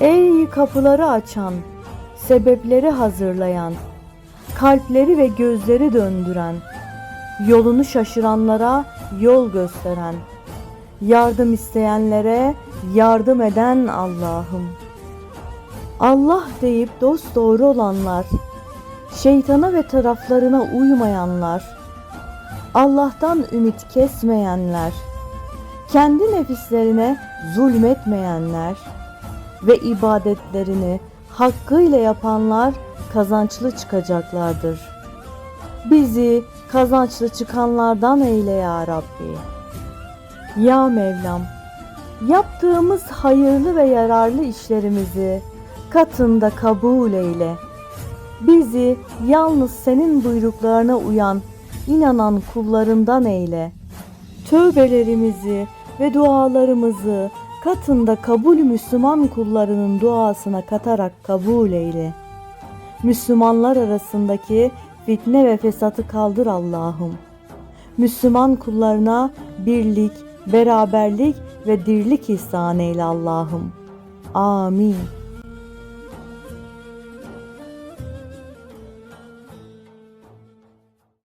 Ey kapıları açan, sebepleri hazırlayan, kalpleri ve gözleri döndüren, yolunu şaşıranlara yol gösteren, yardım isteyenlere yardım eden Allah'ım. Allah deyip dost doğru olanlar, şeytana ve taraflarına uymayanlar, Allah'tan ümit kesmeyenler, kendi nefislerine zulmetmeyenler ve ibadetlerini hakkıyla yapanlar kazançlı çıkacaklardır. Bizi kazançlı çıkanlardan eyle ya Rabbi. Ya Mevlam, yaptığımız hayırlı ve yararlı işlerimizi katında kabul eyle. Bizi yalnız senin buyruklarına uyan, inanan kullarından eyle. Tövbelerimizi ve dualarımızı katında kabul Müslüman kullarının duasına katarak kabul eyle. Müslümanlar arasındaki fitne ve fesatı kaldır Allah'ım. Müslüman kullarına birlik, beraberlik ve dirlik ihsan eyle Allah'ım. Amin.